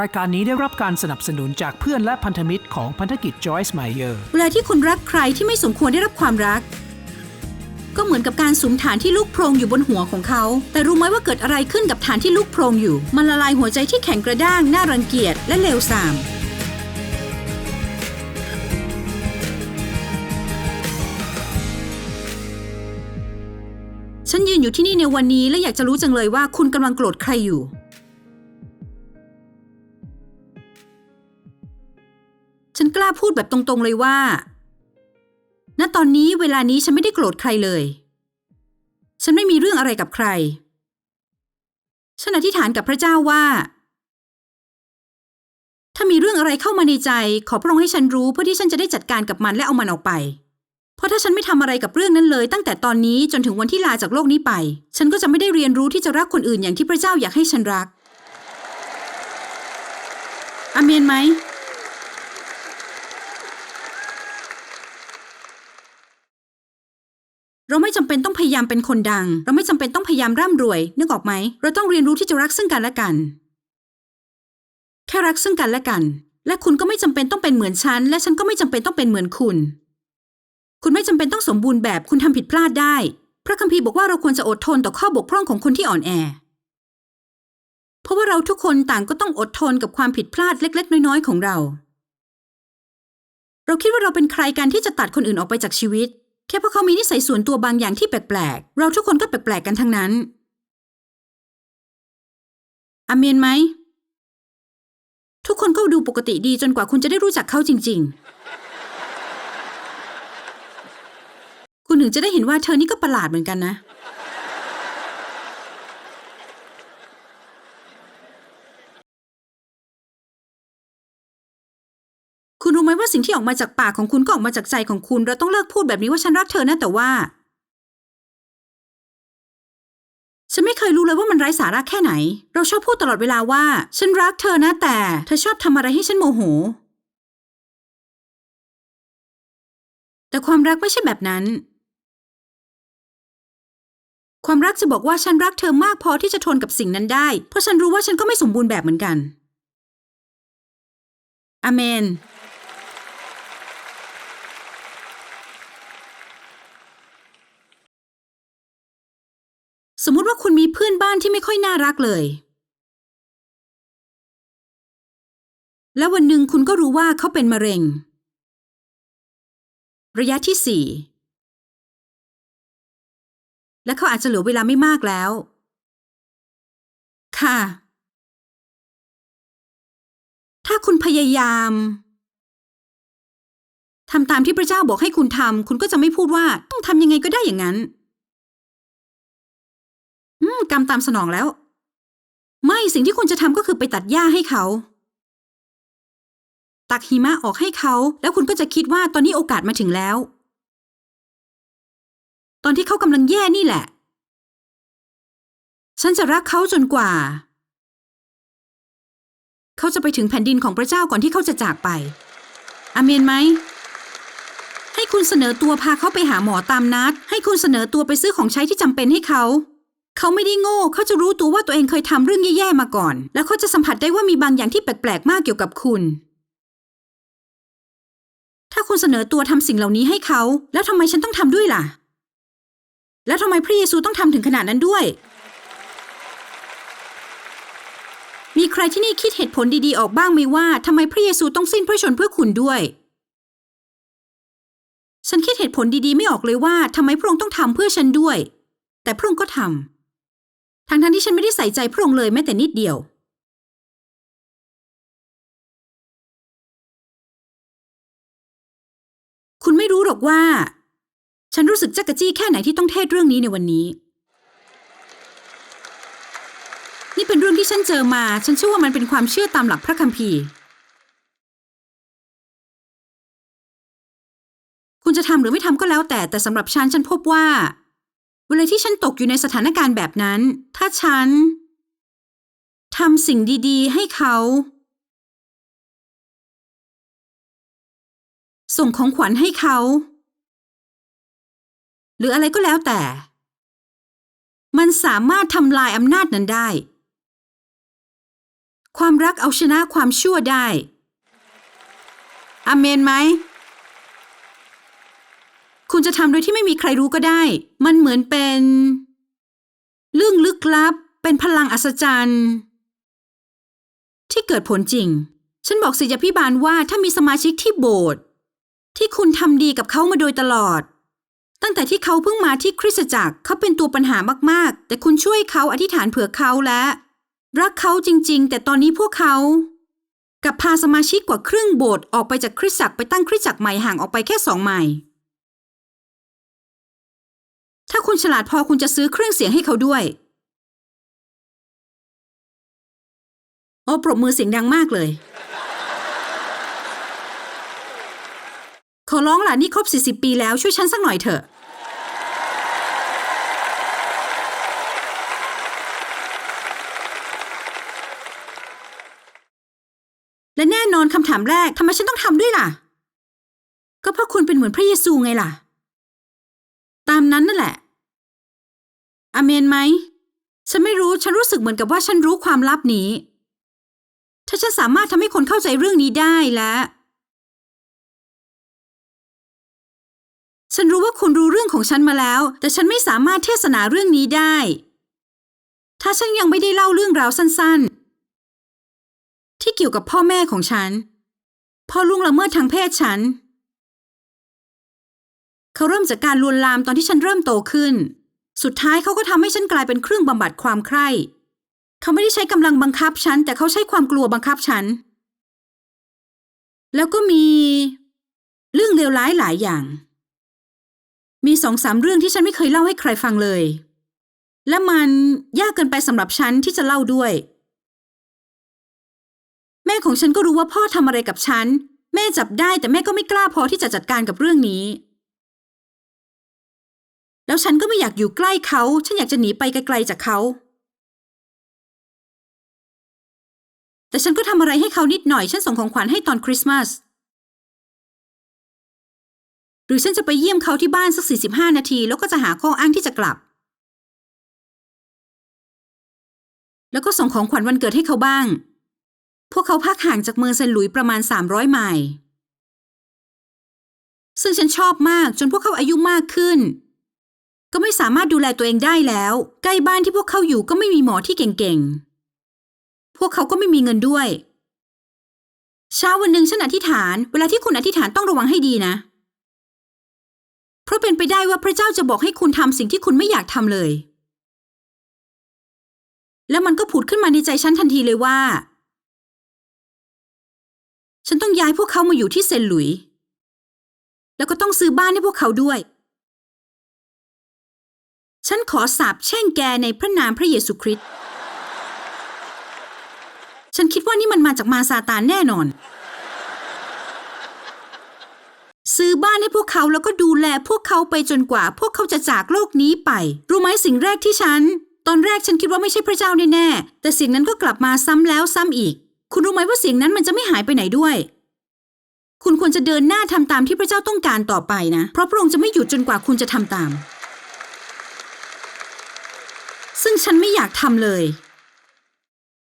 รายการนี้ได้รับการสนับสนุนจากเพื่อนและพันธมิตรของพันธกิจ Joyce Meyer เวลาที่คุณรักใครที่ไม่สมควรได้รับความรัก ก็เหมือนกับการสุมฐานที่ลูกโพรงอยู่บนหัวของเขา แต่รู้ไหมว่าเกิดอะไรขึ้นกับฐานที่ลูกโพรงอยู่ มันละลายหัวใจที่แข็งกระด้าง น่ารังเกียจและเลวทรามฉันยืนอยู่ที่นี่ในวันนี้และอยากจะรู้จังเลยว่าคุณกำลังโกรธใครอยู่ ฉันกล้าพูดแบบตรงๆเลยว่า ณ ตอนนี้เวลานี้ฉันไม่ได้โกรธใครเลย ฉันไม่มีเรื่องอะไรกับใคร ฉันอธิษฐานกับพระเจ้าว่า ถ้ามีเรื่องอะไรเข้ามาในใจ ขอพระองค์ให้ฉันรู้เพื่อที่ฉันจะได้จัดการกับมันและเอามันออกไป เพราะถ้าฉันไม่ทำอะไรกับเรื่องนั้นเลย ตั้งแต่ตอนนี้จนถึงวันที่ลาจากโลกนี้ไป ฉันก็จะไม่ได้เรียนรู้ที่จะรักคนอื่นอย่างที่พระเจ้าอยากให้ฉันรักอเมนไหม เรา ไม่จำเป็นต้องพยายามเป็นคนดัง เราไม่จำเป็นต้องพยายามร่ำรวย นึกออกไหม เราต้องเรียนรู้ที่จะรักซึ่งกันและกัน แค่รักซึ่งกันและกัน และคุณก็ไม่จำเป็นต้องเป็นเหมือนฉัน และฉันก็ไม่จำเป็นต้องเป็นเหมือนคุณ คุณไม่จำเป็นต้องสมบูรณ์แบบ คุณทำผิดพลาดได้ พระคัมภีร์บอกว่าเราควรจะอดทนต่อข้อบกพร่องของคนที่อ่อนแอ เพราะว่าเราทุกคนต่างก็ต้องอดทนกับความผิดพลาดเล็ก ๆ น้อย ๆ ของเรา เราคิดว่าเราเป็นใครกันที่จะตัดคนอื่นออกไปจากชีวิต แค่เพราะเขามีนิสัยส่วนตัวบางอย่างที่แปลกๆ เราทุกคนก็แปลกๆกันทั้งนั้น อเมนไหม ทุกคนก็ดูปกติดีจนกว่าคุณจะได้รู้จักเขาจริง ๆ คุณถึงจะได้เห็นว่าเธอนี่ก็ประหลาดเหมือนกันนะ คุณรู้ไหม ว่าสิ่งที่ออกมาจากปากของคุณก็ออกมาจากใจของคุณ เราต้องเลิกพูดแบบนี้ว่าฉันรักเธอนะแต่ว่า ฉันไม่เคยรู้เลยว่ามันไร้สาระแค่ไหน เราชอบพูดตลอดเวลาว่า ฉันรักเธอนะแต่ เธอชอบทำอะไรให้ฉันโมโห แต่ความรักไม่ใช่แบบนั้น ความรักจะบอกว่าฉันรักเธอมากพอที่จะทนกับสิ่งนั้นได้ เพราะฉันรู้ว่าฉันก็ไม่สมบูรณ์แบบเหมือนกันอเมน สมมุติว่าคุณมีเพื่อนบ้านที่ไม่ค่อยน่ารักเลย แล้ววันหนึ่งคุณก็รู้ว่าเขาเป็นมะเร็ง ระยะที่สี่และเขาอาจจะเหลือเวลาไม่มากแล้ว ค่ะ ถ้าคุณพยายามทำตามที่พระเจ้าบอกให้คุณทำ คุณก็จะไม่พูดว่าต้องทำยังไงก็ได้อย่างนั้น กรรมตามสนองแล้ว ไม่สิ่งที่คุณจะทำก็คือไปตัดหญ้าให้เขา ตักหิมะออกให้เขา แล้วคุณก็จะคิดว่าตอนนี้โอกาสมาถึงแล้ว ตอนที่เขากำลังแย่นี่แหละ ฉันจะรักเขาจนกว่า เขาจะไปถึงแผ่นดินของพระเจ้าก่อนที่เขาจะจากไปอเมนไหมให้คุณเสนอตัวพาเขาไปหาหมอตามนัด ให้คุณเสนอตัวไปซื้อของใช้ที่จำเป็นให้เขา เขาไม่ได้โง่ เขาจะรู้ตัวว่าตัวเองเคยทำเรื่องแย่ๆมาก่อน แล้วเขาจะสัมผัสได้ว่ามีบางอย่างที่แปลกๆมากเกี่ยวกับคุณ ถ้าคุณเสนอตัวทำสิ่งเหล่านี้ให้เขา แล้วทำไมฉันต้องทำด้วยล่ะ แล้วทำไมพระเยซูต้องทำถึงขนาดนั้นด้วย มีใครที่นี่คิดเหตุผลดีๆออกบ้างไหมว่าทำไมพระเยซูต้องสิ้นพระชนเพื่อคุณด้วย ฉันคิดเหตุผลดีๆไม่ออกเลยว่าทำไมพระองค์ต้องทำเพื่อฉันด้วย แต่พระองค์ก็ทำ ทั้งๆที่ฉันไม่ได้ใส่ใจพระองค์เลยแม้แต่นิดเดียว คุณไม่รู้หรอกว่า ฉันรู้สึกจักกะจี้แค่ไหนที่ต้องเทศเรื่องนี้ในวันนี้ นี่เป็นเรื่องที่ฉันเจอมา ฉันเชื่อว่ามันเป็นความเชื่อตามหลักพระคัมภีร์ คุณจะทำหรือไม่ทำก็แล้วแต่แต่สำหรับฉันฉันพบว่า เวลาที่ฉันตกอยู่ในสถานการณ์แบบนั้น ถ้าฉันทำสิ่งดีๆ ให้เขา ส่งของขวัญให้เขา หรืออะไรก็แล้วแต่ มันสามารถทำลายอำนาจนั้นได้ ความรักเอาชนะความชั่วได้อเมนไหม คุณจะทำโดยที่ไม่มีใครรู้ก็ได้ มันเหมือนเป็น เรื่องลึกลับ เป็นพลังอัศจรรย์ ที่เกิดผลจริง ฉันบอกศิษยพิบาลว่าถ้ามีสมาชิกที่โบสถ์ที่คุณทำดีกับเขามาโดยตลอด ตั้งแต่ที่เขาเพิ่งมาที่คริสตจักรเขาเป็นตัวปัญหามากๆ แต่คุณช่วยเขาอธิษฐานเผื่อเขาและ รักเขาจริง ๆ แต่ตอนนี้พวกเขากับพาสมาชิกกว่าครึ่งโบสถ์ออกไปจากคริสตจักรไปตั้งคริสตจักรใหม่ห่างออกไปแค่สองไมล์ คุณฉลาดพอคุณจะซื้อเครื่องเสียงให้เขาด้วย โอ้ปรบมือเสียงดังมากเลย ขอร้องหล่ะนี่ครบ 40 ปีแล้วช่วยฉันสักหน่อยเถอะ และแน่นอนคำถามแรกทำไมฉันต้องทำด้วยล่ะ ก็เพราะคุณเป็นเหมือนพระเยซูไงล่ะ ตามนั้นนั่นแหละ อเมนไหม ฉันไม่รู้ ฉันรู้สึกเหมือนกับว่าฉันรู้ความลับนี้ ถ้าฉันสามารถทำให้คนเข้าใจเรื่องนี้ได้และฉันรู้ว่าคุณรู้เรื่องของฉันมาแล้ว แต่ฉันไม่สามารถเทศนาเรื่องนี้ได้ ถ้าฉันยังไม่ได้เล่าเรื่องราวสั้นๆ ที่เกี่ยวกับพ่อแม่ของฉัน พ่อลุงละเมิดทางเพศฉัน เขาเริ่มจากการลวนลามตอนที่ฉันเริ่มโตขึ้น สุดท้ายเขาก็ทำให้ฉันกลายเป็นเครื่องบำบัดความใคร่ เขาไม่ได้ใช้กำลังบังคับฉัน แต่เขาใช้ความกลัวบังคับฉัน แล้วก็มี เรื่องเลวร้ายหลายอย่าง มีสองสามเรื่องที่ฉันไม่เคยเล่าให้ใครฟังเลย และมันยากเกินไปสำหรับฉันที่จะเล่าด้วย แม่ของฉันก็รู้ว่าพ่อทำอะไรกับฉัน แม่จับได้แต่แม่ก็ไม่กล้าพอที่จะจัดการกับเรื่องนี้ แล้วฉันก็ไม่อยากอยู่ใกล้เขา ฉันอยากจะหนีไปไกลๆจากเขา แต่ฉันก็ทำอะไรให้เขานิดหน่อย ฉันส่งของขวัญให้ตอนคริสต์มาส หรือฉันจะไปเยี่ยมเขาที่บ้านสัก 45 นาที แล้วก็จะหาข้ออ้างที่จะกลับ แล้วก็ส่งของขวัญวันเกิดให้เขาบ้าง พวกเขาพักห่างจากเมืองเซนหลุยประมาณ 300 ไมล์ซึ่งฉันชอบมากจนพวกเขาอายุมากขึ้น ก็ไม่สามารถดูแลตัวเองได้แล้ว ใกล้บ้านที่พวกเขาอยู่ก็ไม่มีหมอที่เก่งๆ พวกเขาก็ไม่มีเงินด้วย เช้าวันหนึ่งฉันอธิษฐาน เวลาที่คุณอธิษฐานต้องระวังให้ดีนะ เพราะเป็นไปได้ว่าพระเจ้าจะบอกให้คุณทำสิ่งที่คุณไม่อยากทำเลย แล้วมันก็ผุดขึ้นมาในใจฉันทันทีเลยว่า ฉันต้องย้ายพวกเขามาอยู่ที่เซนหลุย แล้วก็ต้องซื้อบ้านให้พวกเขาด้วย ฉันขอสาบแช่งแกในพระนามพระเยซูคริสต์ ฉันคิดว่านี่มันมาจากมาซาตานแน่นอน ซื้อบ้านให้พวกเขาแล้วก็ดูแลพวกเขาไปจนกว่า พวกเขาจะจากโลกนี้ไป รู้ไหมสิ่งแรกที่ฉัน ตอนแรกฉันคิดว่าไม่ใช่พระเจ้าแน่ๆแต่เสียงนั้นก็กลับมาซ้ำแล้วซ้ำอีก คุณรู้ไหมว่าเสียงนั้นมันจะไม่หายไปไหนด้วยคุณควรจะเดินหน้าทำตามที่พระเจ้าต้องการต่อไปนะ เพราะพระองค์จะไม่หยุดจนกว่าคุณจะทำตาม ซึ่งฉันไม่อยากทำเลย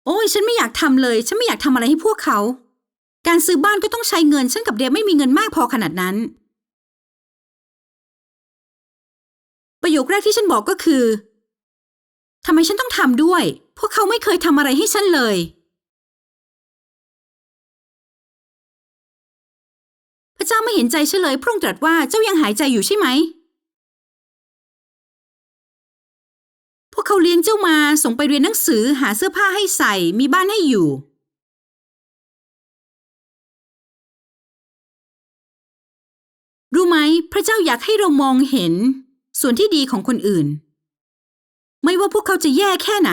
โอ้ยฉันไม่อยากทำเลย ฉันไม่อยากทำอะไรให้พวกเขา การซื้อบ้านก็ต้องใช้เงิน ฉันกับเดฟไม่มีเงินมากพอขนาดนั้น ประโยคแรกที่ฉันบอกก็คือทำไมฉันต้องทำด้วย พวกเขาไม่เคยทำอะไรให้ฉันเลย พระเจ้าไม่เห็นใจฉันเลยพระองค์ตรัสว่าเจ้ายังหายใจอยู่ใช่ไหม ลี้ยงเจ้ามาส่งไปเรียนหนังสือหาเสื้อผ้าให้ใส่มีบ้านให้อยู่ รู้ไหมพระเจ้าอยากให้เรามองเห็น ส่วนที่ดีของคนอื่น ไม่ว่าพวกเขาจะแย่แค่ไหน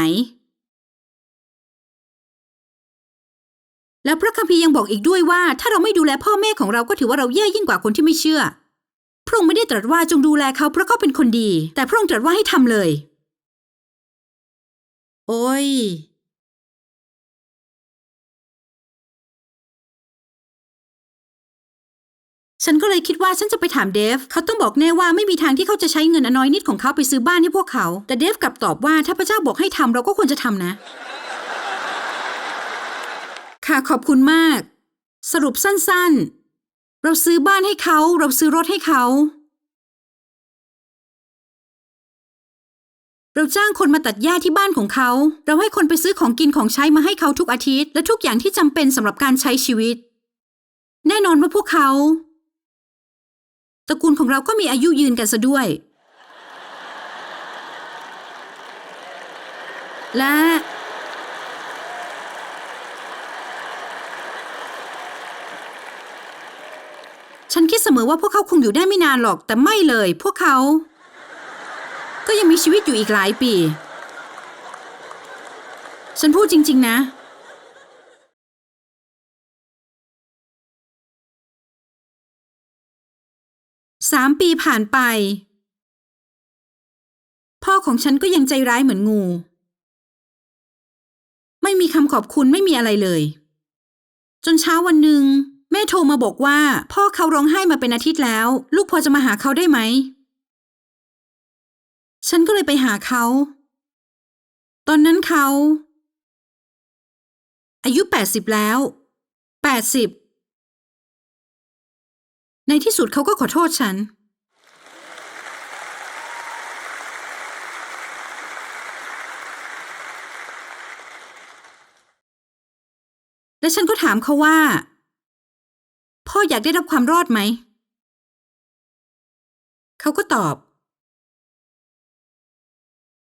แล้วพระคัมภีร์ยังบอกอีกด้วยว่า ถ้าเราไม่ดูแลพ่อแม่ของเราก็ถือว่าเราแย่ยิ่งกว่าคนที่ไม่เชื่อ พระองค์ไม่ได้ตรัสว่าจงดูแลเขาเพราะเขาเป็นคนดี แต่พระองค์ตรัสว่าให้ทำเลย โอ้ยฉันก็เลยคิดว่าฉันจะไปถามเดฟ เขาต้องบอกแน่ว่าไม่มีทางที่เขาจะใช้เงินอน้อยนิดของเขาไปซื้อบ้านให้พวกเขา แต่เดฟกลับตอบว่าถ้าพระเจ้าบอกให้ทำเราก็ควรจะทำนะ ค่ะขอบคุณมาก สรุปสั้นๆ เราซื้อบ้านให้เขา เราซื้อรถให้เขา เราจ้างคนมาตัดหญ้าที่บ้านของเขา เราให้คนไปซื้อของกินของใช้มาให้เขาทุกอาทิตย์ และทุกอย่างที่จำเป็นสำหรับการใช้ชีวิต แน่นอนว่าพวกเขาตระกูลของเราก็มีอายุยืนกันซะด้วย และ ฉันคิดเสมอว่าพวกเขาคงอยู่ได้ไม่นานหรอกแต่ไม่เลย พวกเขา ก็ยังมีชีวิตอยู่อีกหลายปี ฉันพูดจริง ๆ นะสามปีผ่านไป พ่อของฉันก็ยังใจร้ายเหมือนงู ไม่มีคำขอบคุณไม่มีอะไรเลย จนเช้าวันหนึ่งแม่โทรมาบอกว่า พ่อเขาร้องไห้มาเป็นอาทิตย์แล้ว ลูกพอจะมาหาเขาได้ไหม ฉันก็เลยไปหาเขา ตอนนั้นเขา อายุแปดสิบแล้วแปดสิบในที่สุดเขาก็ขอโทษฉัน และฉันก็ถามเขาว่า พ่ออยากได้รับความรอดไหม เขาก็ตอบ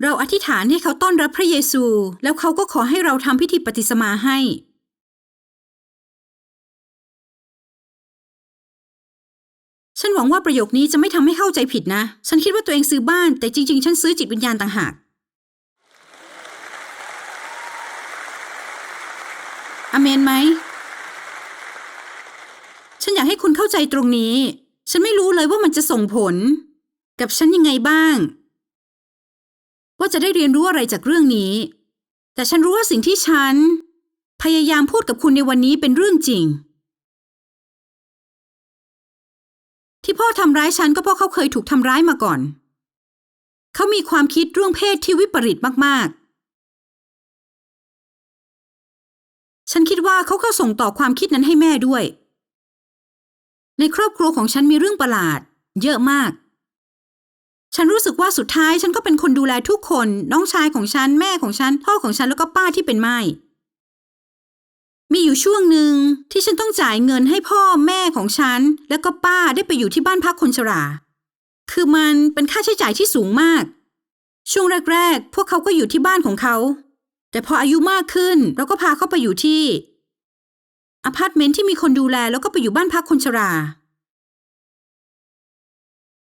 เราอธิษฐานให้เขาต้อนรับพระเยซู แล้วเขาก็ขอให้เราทำพิธีปฏิสมาให้ ฉันหวังว่าประโยคนี้จะไม่ทำให้เข้าใจผิดนะ ฉันคิดว่าตัวเองซื้อบ้าน แต่จริง ๆ ฉันซื้อจิตวิญญาณต่างหาก อเมนไหม ฉันอยากให้คุณเข้าใจตรงนี้ ฉันไม่รู้เลยว่ามันจะส่งผล กับฉันยังไงบ้าง ว่าจะได้เรียนรู้อะไรจากเรื่องนี้ แต่ฉันรู้ว่าสิ่งที่ฉัน พยายามพูดกับคุณในวันนี้เป็นเรื่องจริง ที่พ่อทำร้ายฉันก็เพราะเขาเคยถูกทำร้ายมาก่อน เขามีความคิดเรื่องเพศที่วิปริตมากๆ ฉันคิดว่าเขาก็ส่งต่อความคิดนั้นให้แม่ด้วย ในครอบครัวของฉันมีเรื่องประหลาด เยอะมาก ฉันรู้สึกว่าสุดท้ายฉันก็เป็นคนดูแลทุกคน น้องชายของฉัน แม่ของฉัน พ่อของฉันแล้วก็ป้าที่เป็นไม้มีอยู่ช่วงหนึ่งที่ฉันต้องจ่ายเงินให้พ่อแม่ของฉัน แล้วก็ป้าได้ไปอยู่ที่บ้านพักคนชรา คือมันเป็นค่าใช้จ่ายที่สูงมาก ช่วงแรกๆ พวกเขาก็อยู่ที่บ้านของเขา แต่พออายุมากขึ้นเราก็พาเขาไปอยู่ที่อพาร์ตเมนต์ที่มีคนดูแลแล้วก็ไปอยู่บ้านพักคนชรา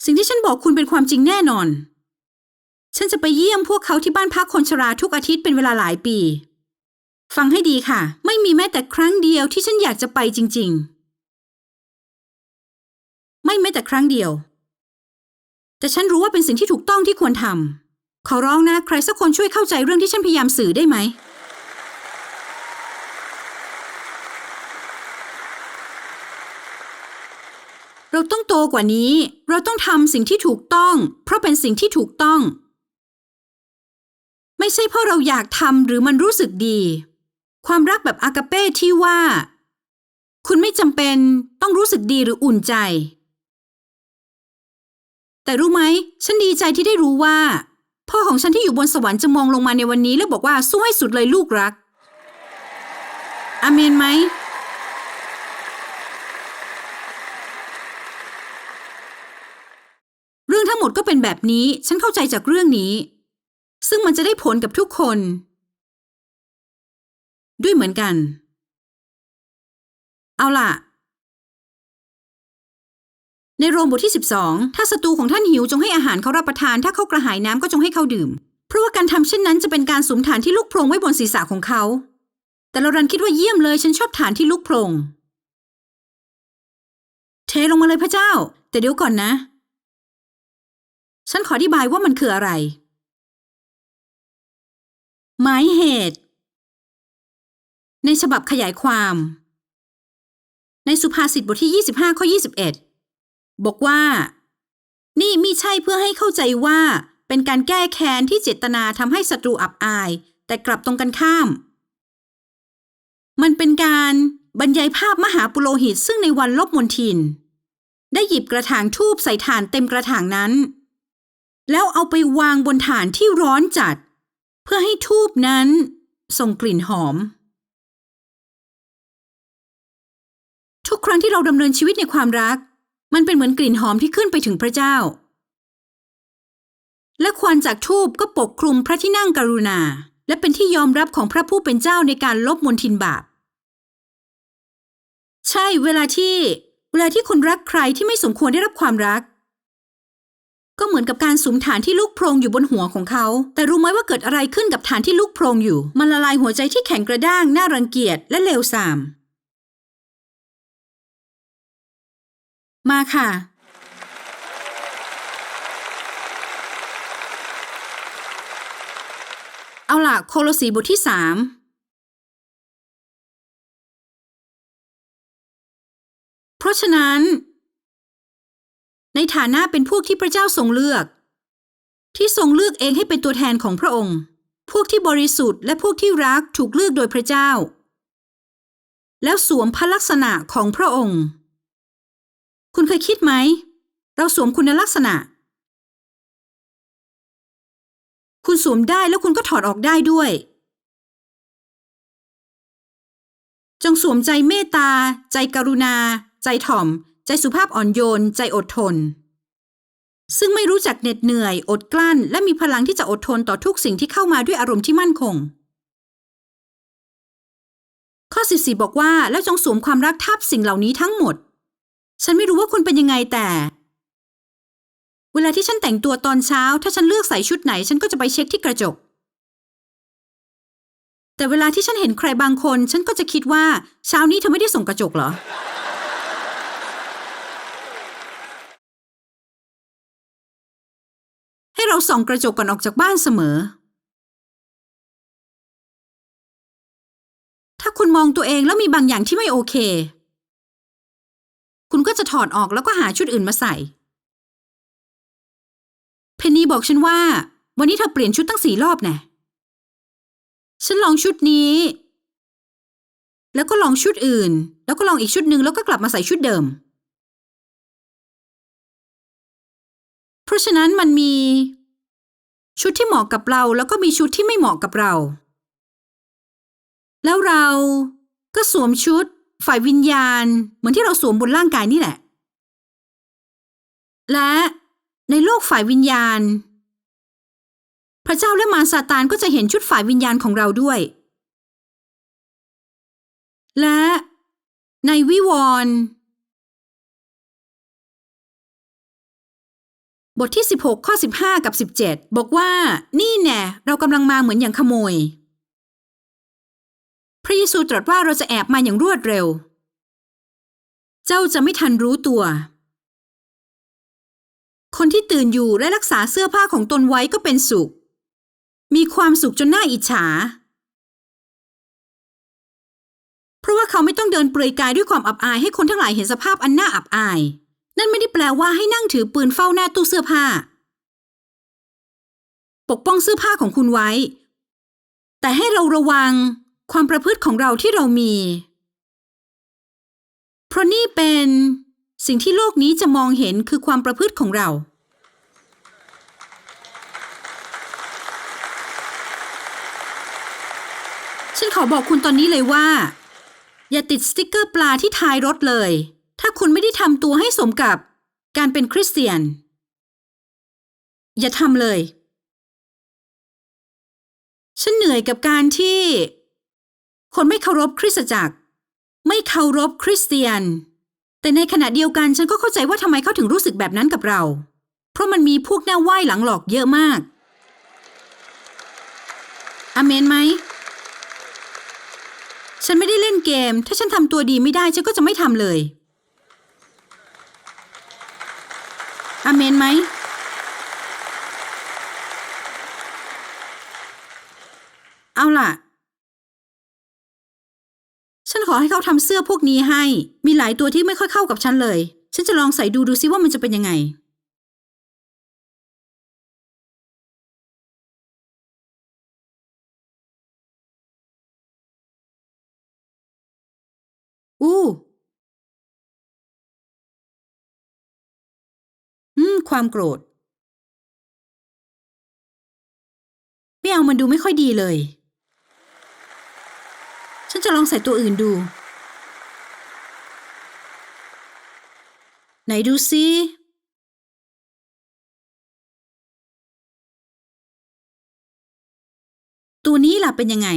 สิ่งที่ฉันบอกคุณเป็นความจริงแน่นอน ฉันจะไปเยี่ยมพวกเขาที่บ้านพักคนชราทุกอาทิตย์เป็นเวลาหลายปี ฟังให้ดีค่ะ ไม่มีแม้แต่ครั้งเดียวที่ฉันอยากจะไปจริง ๆ ไม่แม้แต่ครั้งเดียว แต่ฉันรู้ว่าเป็นสิ่งที่ถูกต้องที่ควรทำขอร้องนะ ใครสักคนช่วยเข้าใจเรื่องที่ฉันพยายามสื่อได้ไหม เรา ต้องโตกว่านี้ เราต้องทำสิ่งที่ถูกต้อง เพราะเป็นสิ่งที่ถูกต้อง ไม่ใช่เพราะเราอยากทำหรือมันรู้สึกดี ความรักแบบอากาเป้ที่ว่า คุณไม่จำเป็นต้องรู้สึกดีหรืออุ่นใจ แต่รู้ไหม ฉันดีใจที่ได้รู้ว่า พ่อของฉันที่อยู่บนสวรรค์จะมองลงมาในวันนี้ แล้วบอกว่าสู้ให้สุดเลยลูกรักอเมนไหม เรื่องทั้ง หมดก็เป็นแบบนี้ ฉันเข้าใจจากเรื่องนี้ ซึ่งมันจะได้ผลกับทุกคน ด้วยเหมือนกัน เอาล่ะ ในโรมบทที่ 12 ถ้าศัตรูของท่านหิวจงให้อาหารเขารับประทาน ถ้าเขากระหายน้ำก็จงให้เขาดื่ม เพราะว่าการทำเช่นนั้นจะเป็นการสุมฐานที่ลูกโพรงไว้บนศีรษะของเขา แต่เรารันคิดว่าเยี่ยมเลย ฉันชอบฐานที่ลูกโพรงเทลงมาเลยพระเจ้า แต่เดี๋ยวก่อนนะ ฉันขออธิบายว่ามันคืออะไร หมายเหตุ ในฉบับขยายความ ในสุภาษิตบทที่ 25 ข้อ 21 บอกว่า นี่มิใช่เพื่อให้เข้าใจว่าเป็นการแก้แค้นที่เจตนาทำให้ศัตรูอับอาย แต่กลับตรงกันข้าม มันเป็นการบรรยายภาพมหาปุโรหิตซึ่งในวันลบมนทิน ได้หยิบกระถางทูบใส่ถ่านเต็มกระถางนั้น แล้วเอาไปวางบนฐานที่ร้อนจัด เพื่อให้ทูบนั้นส่งกลิ่นหอม ทุกครั้งที่เราดำเนินชีวิตในความรัก มันเป็นเหมือนกลิ่นหอมที่ขึ้นไปถึงพระเจ้า และควันจากทูบก็ปกคลุมพระที่นั่งกรุณา และเป็นที่ยอมรับของพระผู้เป็นเจ้าในการลบมนทินบาป ใช่เวลาที่เวลาที่คุณรักใครที่ไม่สมควรได้รับความรัก ก็เหมือนกับการสุมฐานที่ลูกโพรงอยู่บนหัวของเขา แต่รู้ไหมว่าเกิดอะไรขึ้นกับฐานที่ลูกโพรงอยู่ มันละลายหัวใจที่แข็งกระด้าง น่ารังเกียจ และเลวทราม มาค่ะ เอาล่ะ โคโลสีบทที่สามเพราะฉะนั้น ในฐานะเป็นพวกที่พระเจ้าทรงเลือก ที่ทรงเลือกเองให้เป็นตัวแทนของพระองค์ พวกที่บริสุทธิ์และพวกที่รักถูกเลือกโดยพระเจ้า แล้วสวมพระลักษณะของพระองค์ คุณเคยคิดไหม เราสวมคุณลักษณะ คุณสวมได้แล้วคุณก็ถอดออกได้ด้วย จงสวมใจเมตตา ใจกรุณา ใจถ่อม ใจสุภาพอ่อนโยน ใจอดทน ซึ่งไม่รู้จักเหน็ดเหนื่อย อดกลั้น และมีพลังที่จะอดทนต่อทุกสิ่งที่เข้ามาด้วยอารมณ์ที่มั่นคง ข้อ 14 บอกว่าแล้วจงสวมความรักทับสิ่งเหล่านี้ทั้งหมด ฉันไม่รู้ว่าคุณเป็นยังไงแต่ เวลาที่ฉันแต่งตัวตอนเช้า ถ้าฉันเลือกใส่ชุดไหน ฉันก็จะไปเช็คที่กระจกแต่เวลาที่ฉันเห็นใครบางคน ฉันก็จะคิดว่าเช้านี้เธอไม่ได้ส่งกระจกเหรอ ให้เรา ส่องกระจกก่อนออกจากบ้านเสมอ ถ้าคุณมองตัวเองแล้วมีบางอย่างที่ไม่โอเค คุณก็จะถอดออกแล้วก็หาชุดอื่นมาใส่ เพนนีบอกฉันว่า วันนี้เธอเปลี่ยนชุดตั้งสี่รอบแน่ฉันลองชุดนี้ แล้วก็ลองชุดอื่น แล้วก็ลองอีกชุดหนึ่งแล้วก็กลับมาใส่ชุดเดิม เพราะฉะนั้นมันมี ชุดที่เหมาะกับเราแล้วก็มีชุดที่ไม่เหมาะกับเรา แล้วเราก็สวมชุด ฝ่ายวิญญาณ เหมือนที่เราสวมบนร่างกายนี่แหละ และในโลกฝ่ายวิญญาณ พระเจ้าและมารซาตานก็จะเห็นชุดฝ่ายวิญญาณของเราด้วย และในวิวรณ์ บทที่ 16 ข้อ 15 กับ 17 บอกว่า นี่แน่เรากำลังมาเหมือนอย่างขโมย พระเยซูตรัสว่าเราจะแอบมาอย่างรวดเร็ว เจ้าจะไม่ทันรู้ตัว คนที่ตื่นอยู่และรักษาเสื้อผ้าของตนไว้ก็เป็นสุข มีความสุขจนน่าอิจฉา เพราะว่าเขาไม่ต้องเดินเปลือยกายด้วยความอับอายให้คนทั้งหลายเห็นสภาพอันน่าอับอาย นั่นไม่ได้แปลว่าให้นั่งถือปืนเฝ้าหน้าตู้เสื้อผ้า ปกป้องเสื้อผ้าของคุณไว้ แต่ให้เราระวังความประพฤติของเราที่เรามี เพราะนี่เป็นสิ่งที่โลกนี้จะมองเห็นคือความประพฤติของเรา ฉันขอบอกคุณตอนนี้เลยว่า อย่าติดสติกเกอร์ปลาที่ท้ายรถเลย ถ้าคุณไม่ได้ทำตัวให้สมกับการเป็นคริสเตียน อย่าทำเลย ฉันเหนื่อยกับการที่ คนไม่เคารพคริสตจักร ไม่เคารพคริสเตียน แต่ในขณะเดียวกันฉันก็เข้าใจว่าทำไมเขาถึงรู้สึกแบบนั้นกับเรา เพราะมันมีพวกหน้าไหว้หลังหลอกเยอะมากอเมนไหมฉันไม่ได้เล่นเกม ถ้าฉันทำตัวดีไม่ได้ ฉันก็จะไม่ทำเลย อเมนไหม เอาล่ะ ฉันขอให้เขาทำเสื้อพวกนี้ให้ มีหลายตัวที่ไม่ค่อยเข้ากับฉันเลย ฉันจะลองใส่ดูดูซิว่ามันจะเป็นยังไง ความโกรธไม่เอามันดูไม่ค่อยดีเลย ฉันจะลองใส่ตัวอื่นดู ไหนดูซิตัวนี้ล่ะเป็นยังไง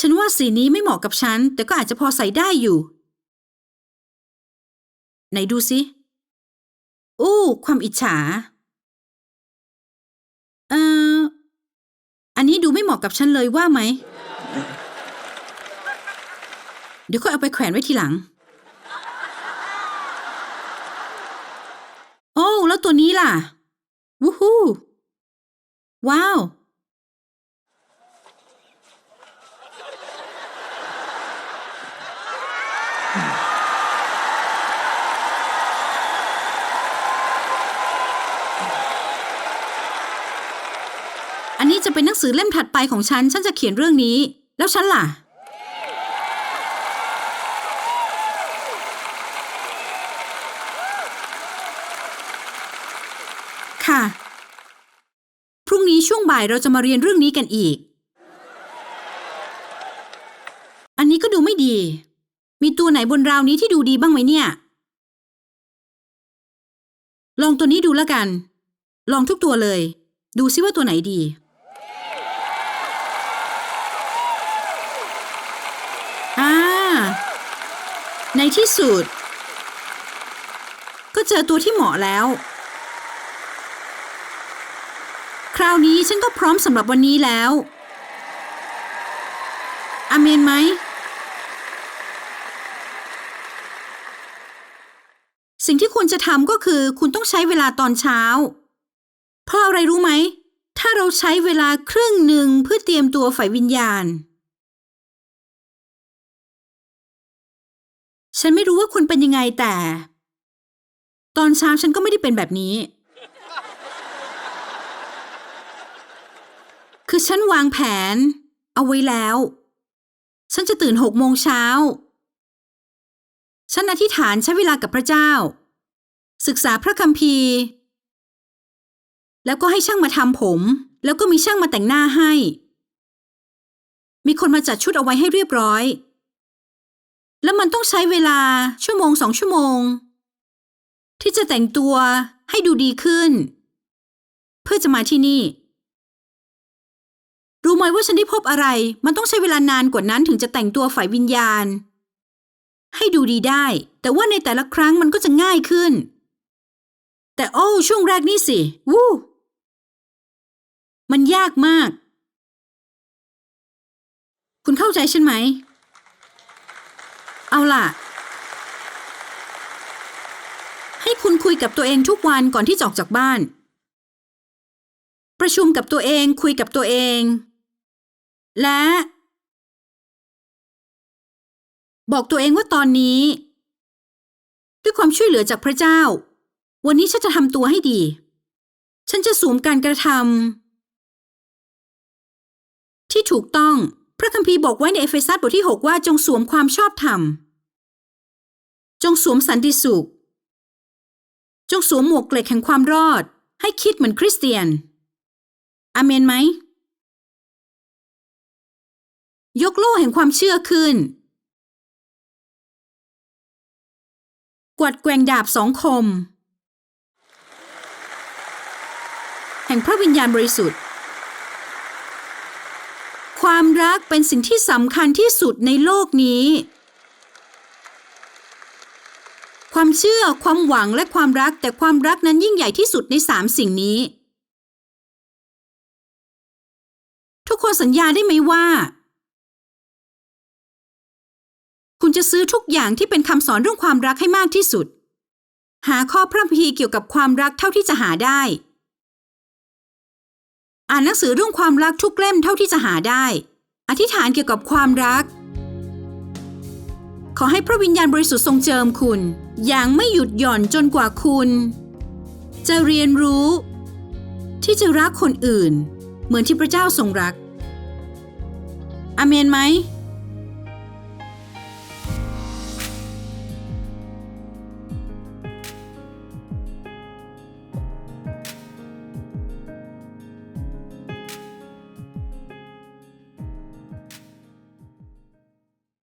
ฉันว่าสีนี้ไม่เหมาะกับฉัน แต่ก็อาจจะพอใส่ได้อยู่ ไหนดูสิ อู้ ความอิจฉา เอ่ออันนี้ดูไม่เหมาะกับฉันเลยว่าไหม เดี๋ยวค่อยเอาไปแขวนไว้ทีหลัง โอ้ แล้วตัวนี้ล่ะ วู้ฮู้ ว้าว จะเป็นหนังสือเล่มถัดไปของฉัน ฉันจะเขียนเรื่องนี้ แล้วฉันล่ะ ค่ะ พรุ่งนี้ช่วงบ่ายเราจะมาเรียนเรื่องนี้กันอีก อันนี้ก็ดูไม่ดี มีตัวไหนบนราวนี้ที่ดูดีบ้างไหมเนี่ย ลองตัวนี้ดูแล้วกัน ลองทุกตัวเลย ดูซิว่าตัวไหนดี อ่า ในที่สุด ก็เจอตัวที่เหมาะแล้ว คราวนี้ฉันก็พร้อมสำหรับวันนี้แล้วอาเมนไหม สิ่งที่ควรจะทำก็คือคุณต้องใช้เวลาตอนเช้า เพราะอะไรรู้ไหม ถ้าเราใช้เวลาครึ่งหนึ่งเพื่อเตรียมตัวฝ่ายวิญญาณ ฉันไม่รู้ว่าคุณเป็นยังไงแต่ ตอนเช้าฉันก็ไม่ได้เป็นแบบนี้ คือฉันวางแผน เอาไว้แล้ว ฉันจะตื่นหกโมงเช้า ฉันอธิษฐานใช้เวลากับพระเจ้า ศึกษาพระคัมภีร์ แล้วก็ให้ช่างมาทำผม แล้วก็มีช่างมาแต่งหน้าให้ มีคนมาจัดชุดเอาไว้ให้เรียบร้อย แล้วมันต้องใช้เวลาชั่วโมงสองชั่วโมง ที่จะแต่งตัวให้ดูดีขึ้น เพื่อจะมาที่นี่ รู้ไหมว่าฉันได้พบอะไร มันต้องใช้เวลานานกว่านั้นถึงจะแต่งตัวฝ่ายวิญญาณ ให้ดูดีได้ แต่ว่าในแต่ละครั้งมันก็จะง่ายขึ้น แต่โอ้ช่วงแรกนี่สิ วู้มันยากมาก คุณเข้าใจฉันไหม เอาล่ะ ให้คุณคุยกับตัวเองทุกวันก่อนที่จะออกจากบ้าน ประชุมกับตัวเองคุยกับตัวเอง และ บอกตัวเองว่าตอนนี้ ด้วยความช่วยเหลือจากพระเจ้า วันนี้ฉันจะทำตัวให้ดี ฉันจะสวมการกระทำที่ถูกต้อง คัมภีร์บอกไว้ในเอเฟซัสบทที่ 6 ว่าจงสวมความชอบธรรม จงสวมสันติสุข จงสวมหมวกเกล็ดแห่งความรอด ให้คิดเหมือนคริสเตียนอาเมนไหม ยกโล่แห่งความเชื่อขึ้น กวัดแกว่งดาบสองคม แห่งพระวิญญาณบริสุทธิ์ ความรักเป็นสิ่งที่สำคัญที่สุดในโลกนี้ ความเชื่อ ความหวังและความรักแต่ความรักนั้นยิ่งใหญ่ที่สุดในสามสิ่งนี้ ทุกคนสัญญาได้ไหมว่า คุณจะซื้อทุกอย่างที่เป็นคำสอนเรื่องความรักให้มากที่สุด หาข้อพระคัมภีเกี่ยวกับความรักเท่าที่จะหาได้ อ่านหนังสือเรื่องความรักทุกเล่มเท่าที่จะหาได้ อธิษฐานเกี่ยวกับความรัก ขอให้พระวิญญาณบริสุทธิ์ทรงเจิมคุณ อย่างไม่หยุดหย่อนจนกว่าคุณ จะเรียนรู้ ที่จะรักคนอื่น เหมือนที่พระเจ้าทรงรัก อเมนไหม